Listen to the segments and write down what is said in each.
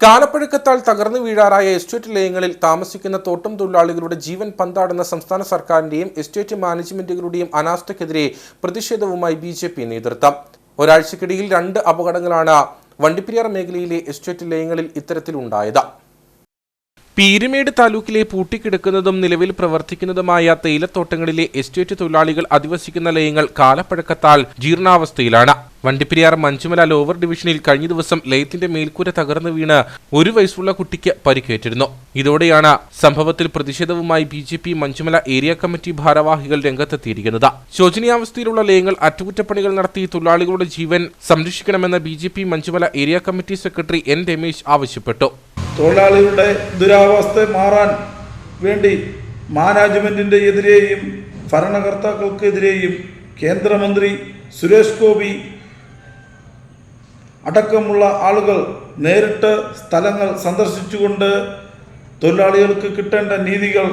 കാലപ്പഴക്കത്താൽ തകർന്നു വീഴാറായ എസ്റ്റേറ്റ് ലയങ്ങളിൽ താമസിക്കുന്ന തോട്ടം തൊഴിലാളികളുടെ ജീവൻ പന്താടുന്ന സംസ്ഥാന സർക്കാരിന്റെയും എസ്റ്റേറ്റ് മാനേജ്മെന്റുകളുടെയും അനാസ്ഥയ്ക്കെതിരെ പ്രതിഷേധവുമായി ബി ജെ പി നേതൃത്വം. ഒരാഴ്ചക്കിടയിൽ രണ്ട് അപകടങ്ങളാണ് വണ്ടിപ്പെരിയാർ മേഖലയിലെ എസ്റ്റേറ്റ് ലയങ്ങളിൽ ഇത്തരത്തിലുണ്ടായത്. പീരുമേട് താലൂക്കിലെ പൂട്ടിക്കിടക്കുന്നതും നിലവിൽ പ്രവർത്തിക്കുന്നതുമായ തേയിലത്തോട്ടങ്ങളിലെ എസ്റ്റേറ്റ് തൊഴിലാളികൾ അധിവസിക്കുന്ന ലയങ്ങൾ കാലപ്പഴക്കത്താൽ ജീർണാവസ്ഥയിലാണ്. വണ്ടിപ്പെരിയാർ മഞ്ചുമല ലോവർ ഡിവിഷനിൽ കഴിഞ്ഞ ദിവസം ലയത്തിന്റെ മേൽക്കൂര തകർന്നു വീണ് ഒരു വയസ്സുള്ള കുട്ടിക്ക് പരിക്കേറ്റിരുന്നു. ഇതോടെയാണ് സംഭവത്തിൽ പ്രതിഷേധവുമായി B J P Manjumala area committee ഭാരവാഹികൾ രംഗത്തെത്തിയിരിക്കുന്നത്. ശോചനീയാവസ്ഥയിലുള്ള ലയങ്ങൾ അറ്റകുറ്റപ്പണികൾ നടത്തി തൊഴിലാളികളുടെ ജീവൻ സംരക്ഷിക്കണമെന്ന് B Manjumala area committee secretary N Ramesh ആവശ്യപ്പെട്ടു. തൊഴിലാളികളുടെ ദുരാവസ്ഥ മാറാൻ വേണ്ടി മാനേജ്മെന്റിന്റെ എതിരെയും ഭരണകർത്താക്കൾക്കെതിരെയും കേന്ദ്രമന്ത്രി സുരേഷ് ഗോപി അടക്കമുള്ള ആളുകൾ നേരിട്ട് സ്ഥലങ്ങൾ സന്ദർശിച്ചുകൊണ്ട് തൊഴിലാളികൾക്ക് കിട്ടേണ്ട നീതികൾ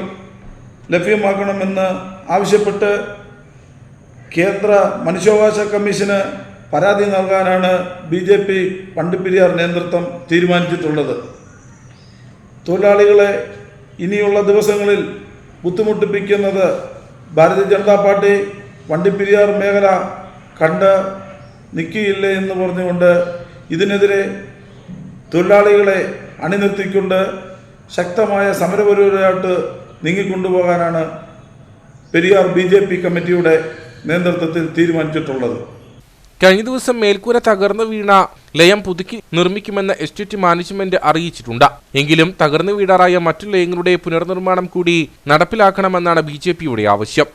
ലഭ്യമാക്കണമെന്ന് ആവശ്യപ്പെട്ട് കേന്ദ്ര മനുഷ്യാവകാശ കമ്മീഷന് പരാതി നൽകാനാണ് ബി ജെ പി വണ്ടിപ്പെരിയാർ നേതൃത്വം തീരുമാനിച്ചിട്ടുള്ളത്. തൊഴിലാളികളെ ഇനിയുള്ള ദിവസങ്ങളിൽ ബുദ്ധിമുട്ടിപ്പിക്കുന്നത് ഭാരതീയ ജനതാ പാർട്ടി വണ്ടിപ്പെരിയാർ മേഖല കണ്ട് നിൽക്കുകയില്ല എന്ന് പറഞ്ഞുകൊണ്ട് ഇതിനെതിരെ തൊഴിലാളികളെ അണിനിർത്തിക്കൊണ്ട് ശക്തമായ സമരപരിപാടിയായിട്ട് നീങ്ങിക്കൊണ്ടുപോകാനാണ് പെരിയാർ ബി ജെ പി കമ്മിറ്റിയുടെ നേതൃത്വത്തിൽ തീരുമാനിച്ചിട്ടുള്ളത്. കഴിഞ്ഞ ദിവസം മേൽക്കൂര തകർന്നു വീണ ലയം പുതുക്കി നിർമ്മിക്കുമെന്ന് എസ്റ്റേറ്റ് മാനേജ്മെന്റ് അറിയിച്ചിട്ടുണ്ട്. എങ്കിലും തകർന്നു വീടാറായ മറ്റു ലയങ്ങളുടെ പുനർനിർമ്മാണം കൂടി നടപ്പിലാക്കണമെന്നാണ് ബി ആവശ്യം.